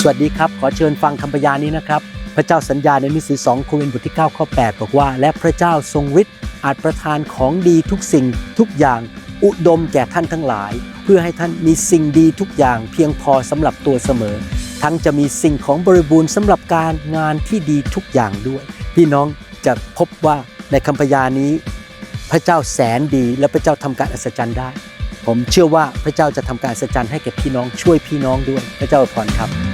สวัสดีครับ ขอเชิญฟังคำพยานนี้นะครับ พระเจ้าสัญญาในหนังสือ2โครินธ์บทที่9ข้อ8บอกว่า และพระเจ้าทรงฤทธิ์อาจประทานของดีทุกสิ่งทุกอย่างอุดมแก่ท่านทั้งหลาย เพื่อให้ท่านมีสิ่งดีทุกอย่าง เพียงพอสำหรับตัวเสมอ ทั้งจะมีสิ่งของบริบูรณ์สำหรับการงานที่ดีทุกอย่างด้วย พี่น้องจะพบว่าในคำพยานนี้ พระเจ้าแสนดีและพระเจ้าทำการอัศจรรย์ได้ ผมเชื่อว่าพระเจ้าจะทำการอัศจรรย์ให้แก่พี่น้องช่วยพี่น้องด้วย พระเจ้าอวยพรครับ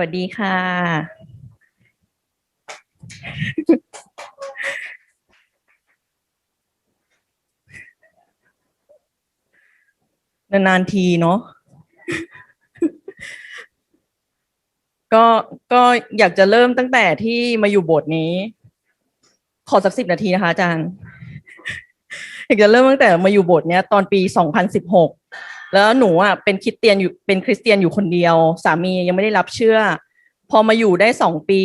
วัสดีค่ะ นานๆทีเนาะก็ก็อยากจะเริ่มตั้งแต่ที่มาอยู่โบสถ์นี้ ขอสักสิบนาทีนะคะอาจารย์ อยากจะเริ่มตั้งแต่มาอยู่โบสถ์เนี้ยตอนปีสองพันสิบหก แล้วหนูอะเป็นคริสเตียนอยู่เป็นคริสเตียนอยู่คนเดียว สามียังไม่ได้รับเชื่อ พอมาอยู่ได้สองปี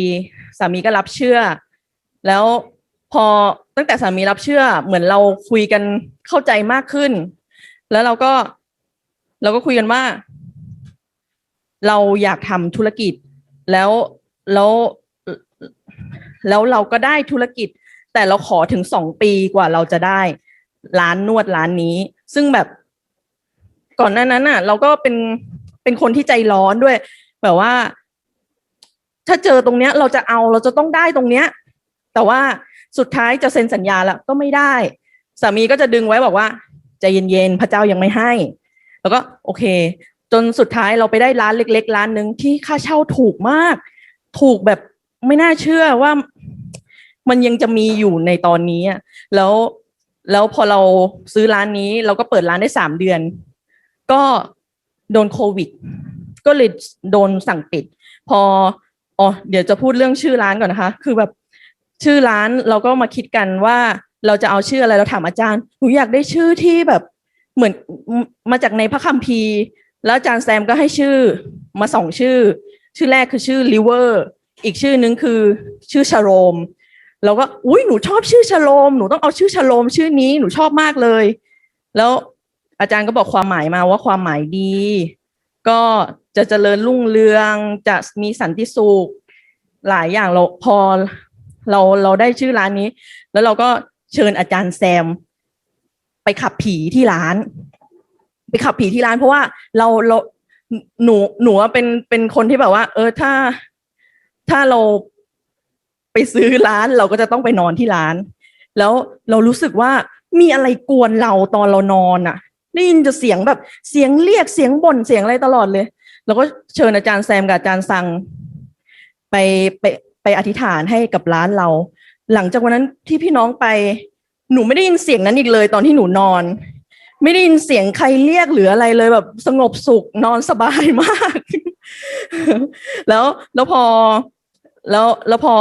สามีก็รับเชื่อ แล้วพอตั้งแต่สามีรับเชื่อ เหมือนเราคุยกันเข้าใจมากขึ้น แล้วเราก็เราก็คุยกันว่า เราอยากทำธุรกิจ แล้วแล้วแล้วเราก็ได้ธุรกิจ แต่เราขอถึงสองปีกว่าเราจะได้ ร้านนวดร้านนี้ ซึ่งแบบ ก่อนหน้านั้นน่ะ เราก็เป็นเป็นคนที่ใจร้อนด้วย แบบว่า ถ้าเจอตรงเนี้ย เราจะเอาเราจะต้องได้ตรงเนี้ย แต่ว่าสุดท้ายจะเซ็นสัญญาแล้วก็ไม่ได้สามีก็จะดึงไว้บอกว่าใจเย็นๆพระเจ้ายังไม่ให้ แล้วก็โอเค จนสุดท้ายเราไปได้ร้านเล็ก ๆ ร้านหนึ่งที่ค่าเช่าถูกมาก ถูกแบบไม่น่าเชื่อว่ามันยังจะมีอยู่ในตอนนี้แล้วแล้วพอเราซื้อร้านนี้ เราก็เปิดร้านได้สามเดือน ก็โดนโควิด ก็เลยโดนสั่งปิด พออ๋อเดี๋ยวจะพูดเรื่องชื่อร้านก่อนนะคะ คือแบบชื่อร้านเราก็มาคิดกันว่าเราจะเอาชื่ออะไรเราถามอาจารย์หนูอยากได้ชื่อที่แบบเหมือนมาจากในพระคัมภีร์ แล้วอาจารย์แซมก็ให้ชื่อมาสองชื่อ ชื่อแรกคือชื่อลิเวอร์อีกชื่อนึงคือชื่อชโรมเราก็อุ้ยหนูชอบชื่อชโลมหนูต้องเอาชื่อชโลมชื่อนี้หนูชอบมากเลย แล้ว อาจารย์ก็บอกความหมายมาว่าความหมายดี ก็จะเจริญรุ่งเรืองจะมีสันติสุขหลายอย่างเราพอเราเราได้ชื่อร้านนี้ แล้วเราก็เชิญอาจารย์แซม ไปขับผีที่ร้าน ไปขับผีที่ร้าน เพราะว่าเราเราหนูหนูเป็นเป็นคนที่แบบว่า เออถ้าถ้าเราไปซื้อร้านเราก็จะต้องไปนอนที่ร้าน แล้วเรารู้สึกว่ามีอะไรกวนเราตอนเรานอนอะ ได้ยินจะเสียงแบบเสียงเรียกเสียงบ่นเสียงอะไรตลอดเลยเราก็เชิญอาจารย์แซมกับอาจารย์สังไปไปไปอธิษฐานให้กับร้านเรา หลังจากวันนั้นที่พี่น้องไป หนูไม่ได้ยินเสียงนั้นอีกเลย ตอนที่หนูนอน ไม่ได้ยินเสียงใครเรียกหรืออะไรเลยแบบสงบสุขนอนสบายมาก แล้วแล้วพอแล้วแล้วพอ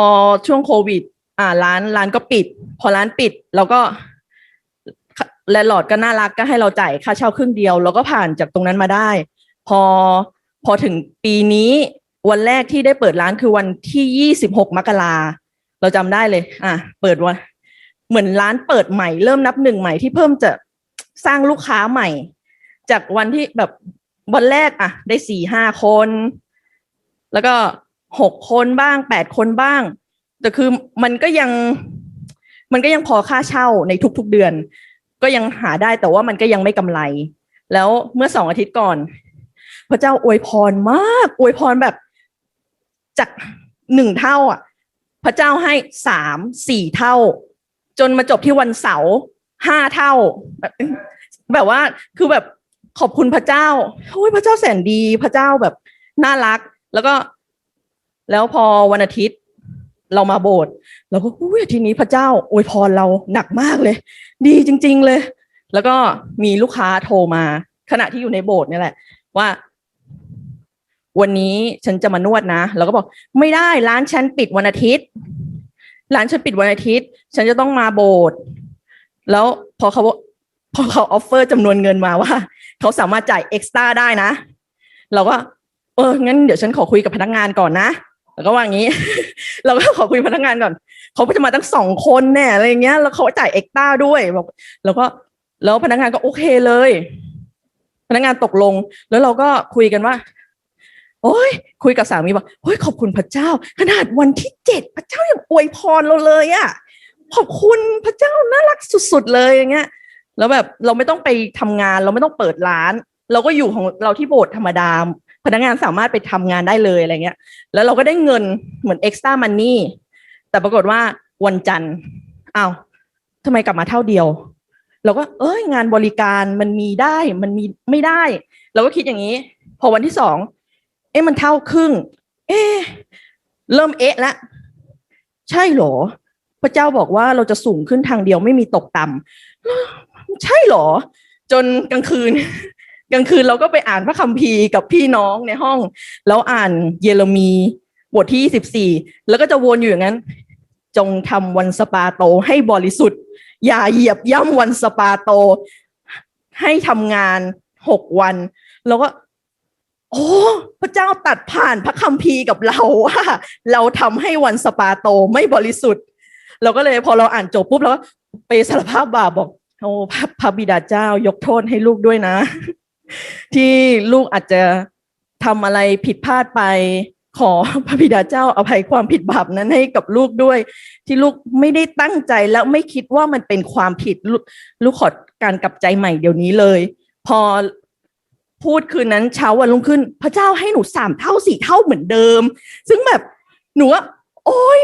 ช่วงโควิด อ่าร้านร้านก็ปิด พอร้านปิดเราก็ แลนด์ลอร์ดก็น่ารักก็ให้เราจ่ายค่าเช่าครึ่งเดียวเราก็ผ่านจากตรงนั้นมาได้ พอพอถึงปีนี้วันแรกที่ได้เปิดร้านคือวันที่ยี่สิบหกมกราเราจำได้เลย อะ เปิดวันเหมือนร้านเปิดใหม่เริ่มนับหนึ่งใหม่ที่เพิ่มจะสร้างลูกค้าใหม่ จากวันที่แบบวันแรกอะ ได้สี่ห้าคน แล้วก็หกคนบ้างแปดคนบ้าง แต่คือมันก็ยัง มันก็ยังพอค่าเช่าในทุกๆเดือน ก็ยังหาได้แต่ว่ามันก็ยังไม่กำไร แล้วเมื่อสองอาทิตย์ก่อน พระเจ้าอวยพรมากอวยพรแบบจากหนึ่งเท่าอะ พระเจ้าให้สามสี่เท่า จนมาจบที่วันเสาร์ห้าเท่า แบบแบบว่าคือแบบขอบคุณพระเจ้าโอ้ยพระเจ้าแสนดีพระเจ้าแบบน่ารัก แล้วก็ แล้วพอวันอาทิตย์ เรามาโบสถ์ เราก็อุ้ยทีนี้พระเจ้าอวยพรเราหนักมากเลย ดีจริง ๆเลย แล้วก็มีลูกค้าโทรมา ขณะที่อยู่ในโบสถ์นี่แหละ ว่า วันนี้ฉันจะมานวดนะเราก็บอก ไม่ได้ร้านฉันปิดวันอาทิตย์ ร้านฉันปิดวันอาทิตย์ ฉันจะต้องมาโบสถ์แล้วพอเขาพอเขาออฟเฟอร์จำนวนเงินมาว่า เขาสามารถจ่ายเอ็กซ์ต้าได้นะ เราก็ เอองั้นเดี๋ยวฉันขอคุยกับพนักงานก่อนนะแล้วก็ว่างี้ เราก็ขอคุยพนักงานก่อน เขาก็จะมาตั้งสองคนแน่อะไรเงี้ย แล้วเขาจ่ายเอ็กต้าด้วยบอกแล้วก็แล้วพนักงานก็โอเคเลย พนักงานตกลง แล้วเราก็คุยกันว่า โอ้ยคุยกับสามีว่าโอ้ยขอบคุณพระเจ้า ขนาดวันที่เจ็ดพระเจ้ายังอวยพรเราเลยอะขอบคุณพระเจ้าน่ารักสุด ๆ เลยอย่างเงี้ย แล้วแบบเราไม่ต้องไปทำงาน เราไม่ต้องเปิดร้าน เราก็อยู่ของเราที่โบสถ์ธรรมดาพนักงานสามารถไปทำงานได้เลยอะไรเงี้ย แล้วเราก็ได้เงินเหมือนเอ็กซ์ต้ามันนี่ แต่ปรากฏว่าวันจันทร์อ้าวทำไมกลับมาเท่าเดียว เราก็เอ้ยงานบริการมันมีได้มันมีไม่ได้ เราก็คิดอย่างนี้ พอวันที่สองเอ๊ะมันเท่าครึ่ง เอ๊ะเริ่มเอ๊ะละใช่เหรอ พระเจ้าบอกว่าเราจะสูงขึ้นทางเดียวไม่มีตกต่ำใช่เหรอ จนกลางคืนกลางคืนเราก็ไปอ่านพระคัมภีร์กับพี่น้องในห้อง แล้วอ่านเยเรมี บทที่สิบสี่แล้วก็จะวนอยู่อย่างนั้น จงทำวันสปาโตให้บริสุทธิ์ อย่าเหยียบย่ำวันสปาโต ให้ทำงานหกวัน แล้วก็ โอ้พระเจ้าตัดผ่านพระคัมภีร์กับเราว่าเราทำให้วันสปาโตไม่บริสุทธิ์ เราก็เลยพอเราอ่านจบปุ๊บแล้วก็ไปสารภาพบาปบอกโอ้พระพระบิดาเจ้ายกโทษให้ลูกด้วยนะ ที่ลูกอาจจะทำอะไรผิดพลาดไป ขอพระบิดาเจ้าอภัยความผิดบาปนั้นให้กับลูกด้วย ที่ลูกไม่ได้ตั้งใจแล้วไม่คิดว่ามันเป็นความผิดลูกลูกขอการกลับใจใหม่เดี๋ยวนี้เลย พอพูดคืนนั้นเช้าวันรุ่งขึ้น พระเจ้าให้หนูสามเท่าสี่เท่าเหมือนเดิม ซึ่งแบบหนูว่าโอ้ย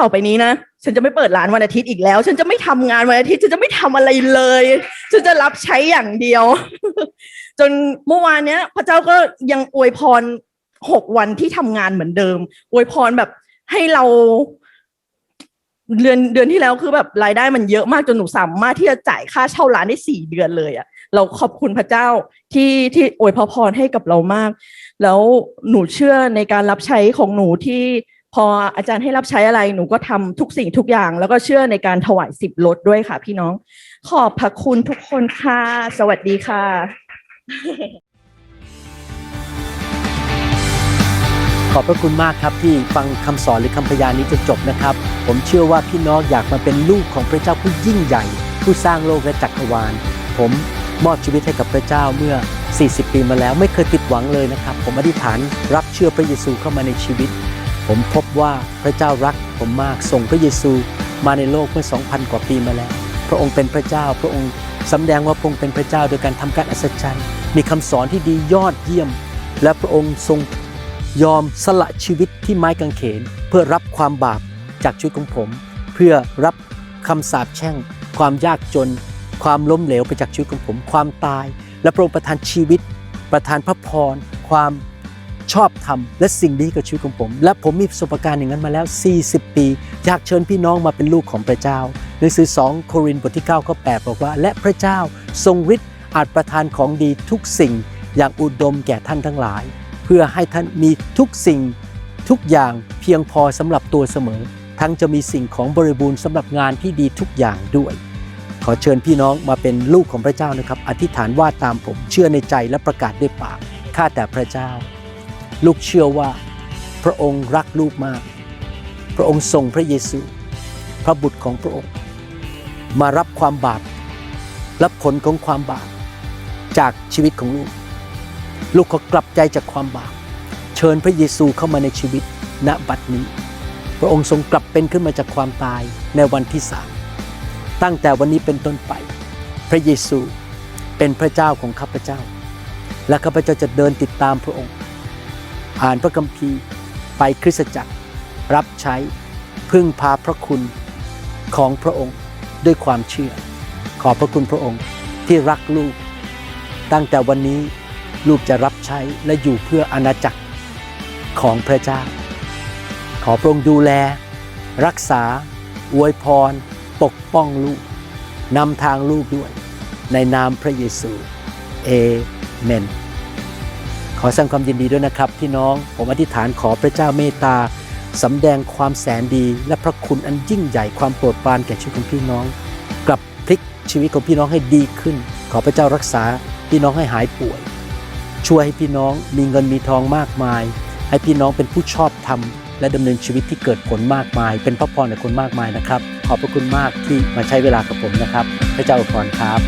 ต่อไปนี้นะฉันจะไม่เปิดร้านวันอาทิตย์อีกแล้ว ฉันจะไม่ทำงานวันอาทิตย์ฉันจะไม่ทำอะไรเลย ฉันจะรับใช้อย่างเดียว จนเมื่อวานเนี้ย พระเจ้าก็ยังอวยพร หกวันที่ทำงานเหมือนเดิมอวยพรแบบให้เราเดือนเดือนที่แล้วคือแบบรายได้มันเยอะมากจนหนูสามารถที่จะจ่ายค่าเช่าร้านได้สี่เดือนเลยอะเราขอบคุณพระเจ้าที่ที่อวยพรให้กับเรามาก แล้วหนูเชื่อในการรับใช้ของหนูที่พออาจารย์ให้รับใช้อะไรหนูก็ทำทุกสิ่งทุกอย่าง แล้วก็เชื่อในการถวายสิบลดด้วยค่ะ พี่น้อง ขอบพระคุณทุกคนค่ะ สวัสดีค่ะ อบพระคุณมากครับที่ฟังคำสอนหรือคำพยานนี้จนจบนะครับ ผมเชื่อว่าพี่น้องอยากมาเป็นลูกของพระเจ้าผู้ยิ่งใหญ่ ผู้สร้างโลกและจักรวาล ผมมอบชีวิตให้กับพระเจ้าเมื่อ 40 ปีมาแล้วไม่เคยผิดหวังเลยนะครับ ผมอธิษฐานรับเชื่อพระเยซูเข้ามาในชีวิต ผมพบว่าพระเจ้ารักผมมากส่งพระเยซูมาในโลกเมื่อ 2,000 กว่าปีมาแล้ว พระองค์เป็นพระเจ้า พระองค์สำแดงว่าพระองค์เป็นพระเจ้าโดยการทำการอัศจรรย์ มีคำสอนที่ดียอดเยี่ยม และพระองค์ทรง ยอมสละชีวิตที่ไม้กางเขน เพื่อรับความบาปจากชีวิตของผม เพื่อรับคำสาปแช่ง ความยากจน ความล้มเหลวไปจากชีวิตของผม ความตาย และพระองค์ประทานชีวิต ประทานพระพร ความชอบธรรมและสิ่งดีกับชีวิตของผม และผมมีประสบการณ์อย่างนั้นมาแล้ว 40 ปี อยากเชิญพี่น้องมาเป็นลูกของพระเจ้าหนังสือ 2 โครินธ์บทที่ 9 ข้อ 8 บอกว่า และพระเจ้าทรงฤทธิ์อาจประทานของดีทุกสิ่งอย่างอุดมแก่ท่านทั้งหลาย พื่อให้ท่านมีทุกสิ่งทุกอย่างเพียงพอสำหรับตัวเสมอ ทั้งจะมีสิ่งของบริบูรณ์สำหรับงานที่ดีทุกอย่างด้วย ขอเชิญพี่น้องมาเป็นลูกของพระเจ้านะครับ อธิษฐานว่าตามผมเชื่อในใจและประกาศด้วยปากข้าแต่พระเจ้า ลูกเชื่อว่า พระองค์รักลูกมาก พระองค์ทรงพระเยซู พระบุตรของพระองค์ มารับความบาปรับผลของความบาปจากชีวิตของลูก ลูกขอกลับใจจากความบาป เชิญพระเยซูเข้ามาในชีวิตณบัดนี้ พระองค์ทรงกลับเป็นขึ้นมาจากความตายในวันที่สามตั้งแต่วันนี้เป็นต้นไป พระเยซูเป็นพระเจ้าของข้าพเจ้า และข้าพเจ้าจะเดินติดตามพระองค์ อ่านพระคัมภีร์ไปคริสตจักร รับใช้พึ่งพาพระคุณของพระองค์ด้วยความเชื่อ ขอบพระคุณพระองค์ที่รักลูก ตั้งแต่วันนี้ ลูกจะรับใช้และอยู่เพื่ออาณาจักรของพระเจ้า ขอพระองค์ดูแล รักษา อวยพร ปกป้องลูกนำทางลูกด้วย ในนามพระเยซูเอเมนขอแสดงความยินดีด้วยนะครับพี่น้องผมอธิษฐานขอพระเจ้าเมตตาสำแดงความแสนดี และพระคุณอันยิ่งใหญ่ความโปรดปรานแก่ชีวิตของพี่น้อง กลับพลิกชีวิตของพี่น้องให้ดีขึ้น ขอพระเจ้ารักษาพี่น้องให้หายป่วย ช่วยให้พี่น้องมีเงินมีทองมากมาย ให้พี่น้องเป็นผู้ชอบธรรมและดำเนินชีวิตที่เกิดผลมากมาย เป็นพระพรในคนมากมายนะครับ ขอบพระคุณมากที่มาใช้เวลากับผมนะครับ พระเจ้าอวยพรครับ